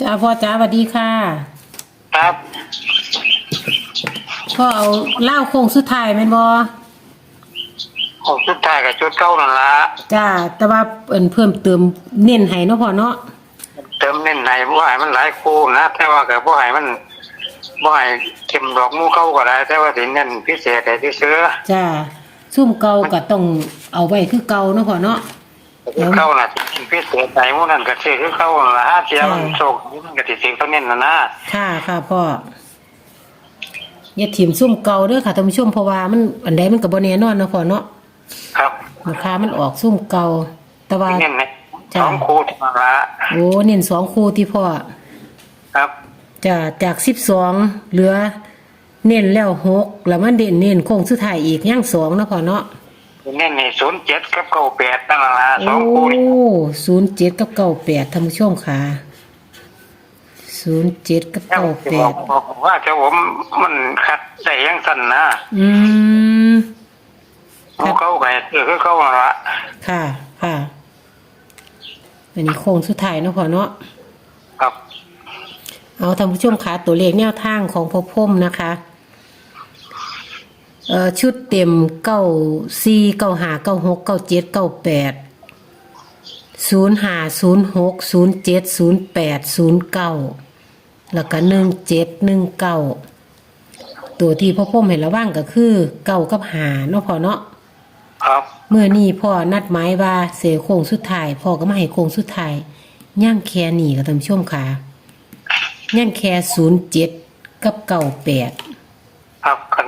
จ้าพ่อจ้าสวัสดีค่ะ ครับ พ่อเอาเหล้าโค้งสุดท้ายแม่นบ่ของชุดไทายกับชุดเก้านั่นละจ้าแต่ว่าเอิ่นเพิ่มเติมเน้นให้เนาะพ่อเนาะเติมเน้นในบ่ให้มันหลายคู่นะแต่ว่ากับบ่ให้มันบ่ให้เข็มดอกหมูเข้าก็ได้ แต่ว่าสิเน้นพิเศษแต่ที่ซื้อจ้าซุ่มเก่าก็ต้องเอาไว้คือเก่าเนาะพ่อเนาะคือ เข้าน่ะสิพิเศษไหนหมูนั่นก็ซื้อคือเข้านั่นละห้าเทียมันโชคมันก็สิสิเขาเน้นน่ะนะค่ะค่ะพ่ออย่าถิ่มซุ่มเก่าเด้อค่ะท่านผู้ชมเพราะว่ามันอันใดมันก็บ่แน่นอนเนาะพ่อเนาะครับราคามันออกซุ่มเก่า แต่ว่าเน้นในจ้ะสองคู่เท่านั้นละโอ้เน้นสองคู่ที่พ่อครับจะจากสิบสองเหลือ เน้นแล้วหกแล้วมันเด่นเน้นโค้งสุดท้ายอีกย่างสองเนาะพ่อเนาะ เน้นในศูนย์เจ็ดกับเก้าแปดนั่นละสโอ้องคู่นี่ศูนย์เจ็ดกับเก้าแปดท่านผู้ชมค่ะศูนย์เจ็ดกับเจ้าเก้าสิแปบอกดบอกว่าเจ้าผมมันคัดได้ยังสั้นนะอืมหมูเข้าก็ให้ซื้อคือเข้านั่นละค่ะ ค่ะอันนี้โค้งสุดท้ายเนาะพ่อเนาะ ครับ เอาท่านผู้ชมค่ะตัวเลขแนวทางของพ่อพุ่มนะคะ เอ่อชุดเต็มเก้าสี่เก้าห้าเก้าหกเก้าเจ็ดเก้าแปดศูนย์ห้าศูนย์หกศูนย์เจ็ดศูนย์แปดศูนย์เก้าแล้วก็หนึ่งเจ็ดหนึ่งเก้าตัวที่พ่อพุ่มเห็นระว่างก็คือเก้ากับหาเนาะพ่อเนาะครับเมื่อนี้พ่อนัดหมายว่าเสียโค้งสุดท้ายพ่อก็มาให้โค้งสุดท้ายย่างแค่หนีกับท่านผู้ชมค่ะย่างแค่ศูนย์เจ็ดกับเก้าแปดครับคัน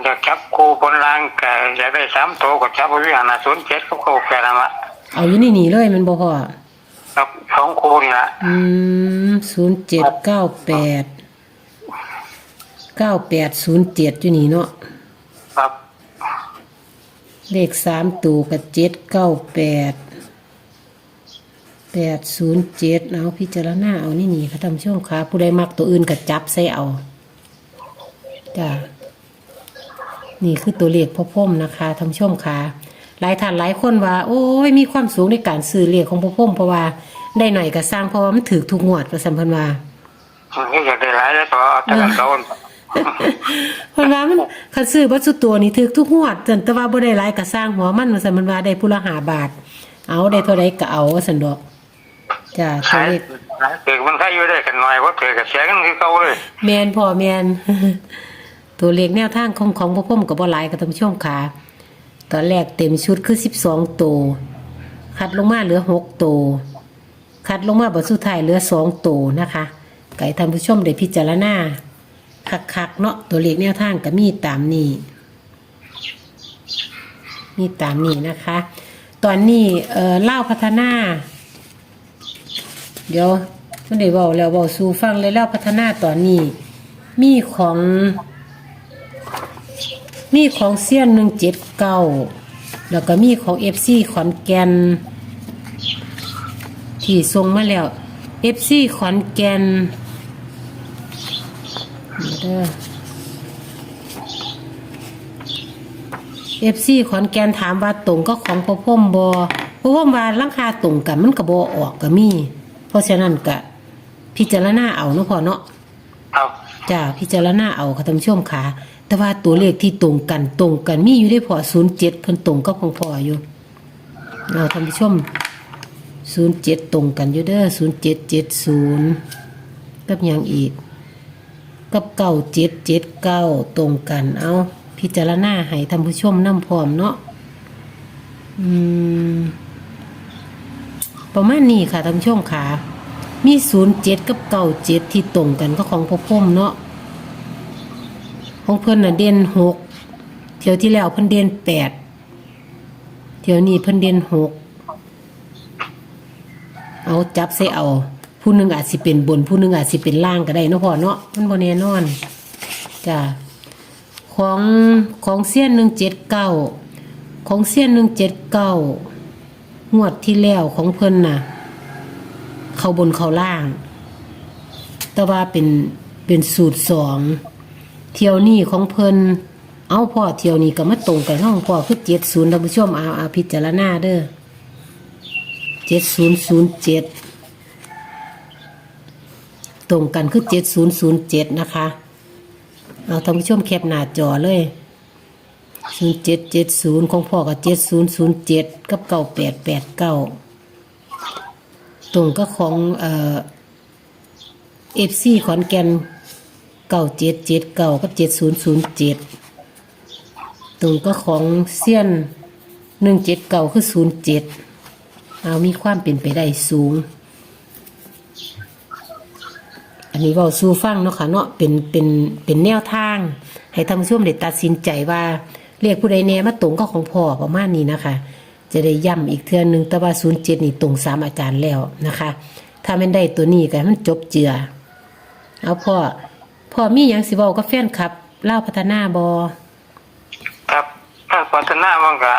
จะจับคู่บนล่างก็อยากได้สามตัวก็จับไว้วิหารศูนย์เจ็ดก็เข้าแค่นั้นละเอาอยู่ในนี่เลยแมันบ่พ่อครับสองคู่นี่ละอืมศูนย์เจ็ดเก้าแปดเก้าแปดศูนย์เจ็ดอยู่นี่เนาะครับเลขสามตัวกับเจ็ดเก้าแปดแปดศูนย์เจ็ดเอาพิจารณาเอานี่นี่ค่ะท่านผู้ชมค่ะผู้ใดมักตัวอื่นก็จับใส่เอาจ้า นี่คือตัวเลขพ่อพ่มนะคะท่านผู้ชมค่ะหลายท่านหลายคนว่า โอ้ยมีความสูงในการซื้อเลขของพ่อพ่มเพราะว่าได้หน่อยก็สร้างเพราะว่ามันถือทุกงวดประสัมพันธ์ว่ามันก็อยากได้หลายแล้วต่อแต่ละโดนเพราะว่ามันคันซื้อบัตรสุดตัวนี่ถือทุกงวดจนแต่ว่าบ่ได้หลายก็สร้างหัวมันว่าสันมันว่าได้ผู้ละหาบาท เอาได้เท่าใดก็เอาว่าสันดอกจ้าตัวขายเลขเกิดมันใครอยู่ได้กันหน่อยว่าเกิดกับเสียกันคือเก่าเลยแมนพ่อแมน ตัวเลขแนวทางของของพ่อพ่อมกับบ่หลายกับท่านผู้ชมค่ะตอนแรกเต็มชุดคือ 12 ตัว คัดลงมาเหลือ 6 ตัว คัดลงมาบัดสุดท้ายเหลือ 2 ตัวนะคะไก่ท่านผู้ชมได้พิจารณาคักๆเนาะตัวเลขแนวทางก็มีตามนี้ มีตามนี้นะคะ ตอนนี้เอ่อเล่าพัฒนา เดี๋ยวมันได้เบาแล้วเบาสู่ฟังเลยเล่าพัฒนาตอนนี้ มีของ มีของเซียนหนึ่งเจ็ดเก้าแล้วก็มีของเอฟซีขอนแก่นที่ส่งมาแล้วเอฟซีขอนแก่นเด้อเอฟซีขอนแก่นถามว่าตรงก็ของพ่อพ่อมบอพ่อพ่อมว่าราคาตรงกันมันก็บอออกก็มี เพราะฉะนั้นก็พิจารณาเอาเนาะพ่อเนาะครับจ้าพิจารณาเอาค่ะท่านผู้ชมค่ะ แต่ว่าตัวเลขที่ตรงกันตรงกันมีอยู่ได้พอศูนย์เจ็ดเพิ่นตรงก็ของพออยู่เอาท่านผู้ชมศูนย์เจ็ดตรงกันอยู่เด้อศูนย์เจ็ดเจ็ดศูนย์กับย่างอีก กับเก้าเจ็ดเจ็ดเก้าตรงกันเอาพิจารณาให้ท่านผู้ชมน้ำพร้อมเนาะอืมประมาณนี้ค่ะท่านผู้ชมค่ะมีศูนย์เจ็ดกับเก้าเจ็ดที่ตรงกันก็ของพ่อพ่มเนาะ ของเพิ่นน่ะเด่นหกเที่ยวที่แล้วเพิ่นเด่นแปดเที่ยวนี้เพิ่นเด่นหกเอาจับใส่เอา ผู้หนึ่งอาจสิเป็นบน ผู้หนึ่งอาจสิเป็นล่างก็ได้เนาะพ่อเนาะมันบ่แน่นอนจ้ะของของเสี้ยนหนึ่งเจ็ดเก้าของเสี้ยนหนึ่งเจ็ดเก้างวดที่แล้วของเพิ่นน่ะ เขาบนเขาล่าง แต่ว่าเป็นเป็นสูตรสอง เที่ยวนี้ของเพิ่นเอาพ่อเที่ยวนี้ก็มาตรงกันห้องพ่อคือเจ็ดศูนย์ท่านผู้ชมเอาเอาพิจารณาเด้อเจ็ดศูนย์ศูนย์เจ็ดตรงกันคือเจ็ดศูนย์ศูนย์เจ็ดนะคะเอาท่านผู้ชมแคปหน้าจอเลยศูนย์เจ็ดเจ็ดศูนย์ของพ่อกับเจ็ดศูนย์ศูนย์เจ็ดกับเก้าแปดแปดเก้าตรงก็ของเอฟซีขอนแก่น เก้าเจ็ดเจ็ดเก้ากับเจ็ดศูนย์ศูนย์เจ็ดตรงก็ของเซียนหนึ่งเจ็ดเก้าคือศูนย์เจ็ดเอามีความเป็นไปได้สูง อันนี้เว้าสู่ฟังเนาะค่ะเนาะเป็นเป็นเป็นแนวทาง ให้ท่านผู้ชมได้ตัดสินใจว่าเรียกผู้ใดแน่มาตรงก็ของพ่อประมาณนี้นะคะ จะได้ย้ำอีกเทื่อหนึ่งแต่ว่า07นี่ตรงสามอาจารย์แล้วนะคะ ถ้าแม่นได้ตัวนี้ก็มันจบเจือ เอาพ่อ พอมีหยังสิเว้ากับแฟนครับเล่าวพัฒนาบ่ครับถ้าพัฒนามันก็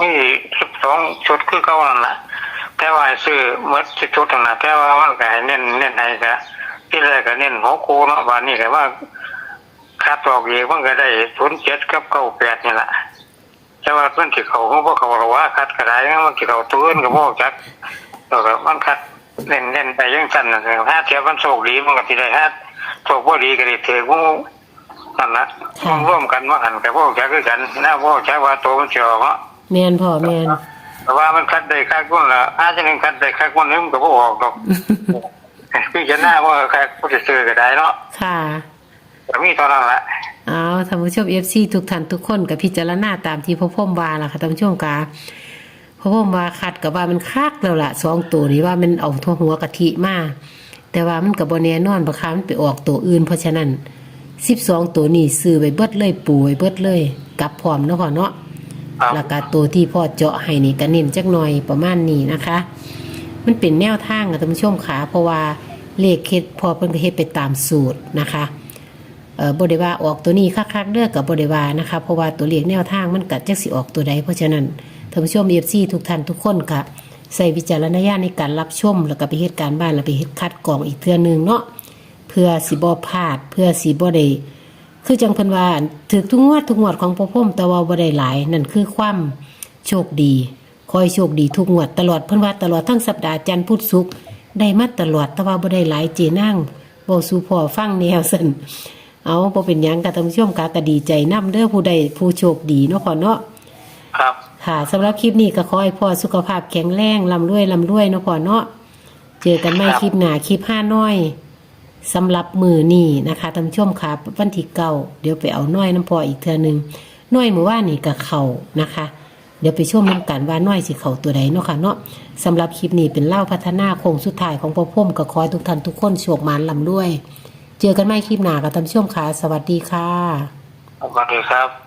มีสิบสองชุดคือเก่านั่นแหละแต่ว่าให้ซื้อหมดสิบชุดนั่นแหละแต่ว่ามันก็ให้เน้นเน้นให้ก็ที่แรกก็เน้นหัวคูเนาะบานนี้ก็ว่าคัดออกเองมันก็ได้ศูนย์เจ็ดกับเก้าแปดนี่แหละแต่ว่าเพื่อนที่เขาเขาบอกเขาหรอกว่าคัดกระไดมันที่เขาตื้นก็บอกจักแต่ว่ามันคัดเน้นเน้นไปยังสั้นนะถ้าเทียบมันโชคดีมันก็ที่ได้ฮะ โชคบ่ดีก็ได้เทกูนั่นละมันร่วมกันว่าหันกับพวกจักคือกันนะพวกจักว่าโตมันเชียวเนาะแม่นพ่อแม่นแต่ว่ามันคัดได้คักคนละอาจจะหนึ่งคัดได้คักคนนึงก็บ่ออกดอกพี่จะหน้าว่าคักผู้จะซื้อก็ได้เนาะค่ะก็มีเท่านั้นแหละเอาท่านผู้ชม FC ทุกท่านทุกคนกับพิจารณาตามที่พ่อพ่อมว่าล่ะค่ะท่านผู้ชมกาพ่อพ่อมว่าคัดกับว่ามันคักแล้วล่ะสองตัวนี้ว่ามันเอาทั่วหัวกะทิมา แต่ว่ามันกับโบแน่นอนบางครั้งมันไปออกตัวอื่น เพราะฉะนั้น12ตัวนี้ซื้อไปเบิดเลยปูไว้เบิดเลยกลับพร้อมเนาะพ่อเนาะครับแล้วก็ตัวที่พ่อเจาะให้นี่ก็เน้นจักหน่อยประมาณนี้นะคะ มันเป็นแนวทางค่ะท่านผู้ชมค่ะเพราะว่าเลขเฮ็ดพอเพิ่นก็เฮ็ดไปตามสูตรนะคะเอ่อบริวาออกตัวนี้คักๆเลือกกับบริวานะคะเพราะว่าตัวเลขแนวทางมันกัดจักสิออกตัวใดเพราะฉะนั้นท่านผู้ชมเอฟซีทุกท่านทุกคนค่ะ ใส่วิจารณญาณในการรับชม แล้วก็ไปเหตุการณ์บ้านแล้วไปเฮ็ดคัดกรองอีกเทื่อหนึงเนาะเพื่อสิบ่พลาดเพื่อสิบ่ได้คือจังเพิ่นว่าถือทุกงวดทุกงวดของพ่อพ่มแต่ว่าบ่ได้หลายนั่นคือความโชคดีคอยโชคดีทุกงวดตลอดเพิ่นว่าตลอดทั้งสัปดาห์จันทร์พุธศุกร์ได้มาตลอดแต่ว่าบ่ได้หลายเจนั่งบ่สู่พ่อฟังแนวซั่นเอาพอเป็นหยังกะท่านผู้ชมกะก็ดีใจนํเด้อผู้ใดผู้โชคดีเนาะพ่อเนาะครับ ค่ะสำหรับคลิปนี้ก็ขอให้พ่อสุขภาพแข็งแรงร่ำรวยร่ำรวยเนาะพ่อเนาะเจอกันใหม่คลิปหน้าคลิปห้าน้อยสำหรับมือนี่นะคะท่านผู้ชมค่ะวันที่เก้าเดี๋ยวไปเอาน้อยน้ำพออีกเทื่อหนึงน้อยมือว่านี่กับเข่านะคะ เดี๋ยวไปชมน้ำกันว่าน้อยสิเข่าตัวใดเนาะค่ะเนาะสำหรับคลิปนี้เป็นเล่าพัฒนาโคงสุดท้ายของพ่อพ่มก็ขอให้ทุกท่านทุกคนโชคหมานร่ำรวย เจอกันใหม่คลิปหน้ากับท่านผู้ชมค่ะสวัสดีค่ะสวัสดีครับ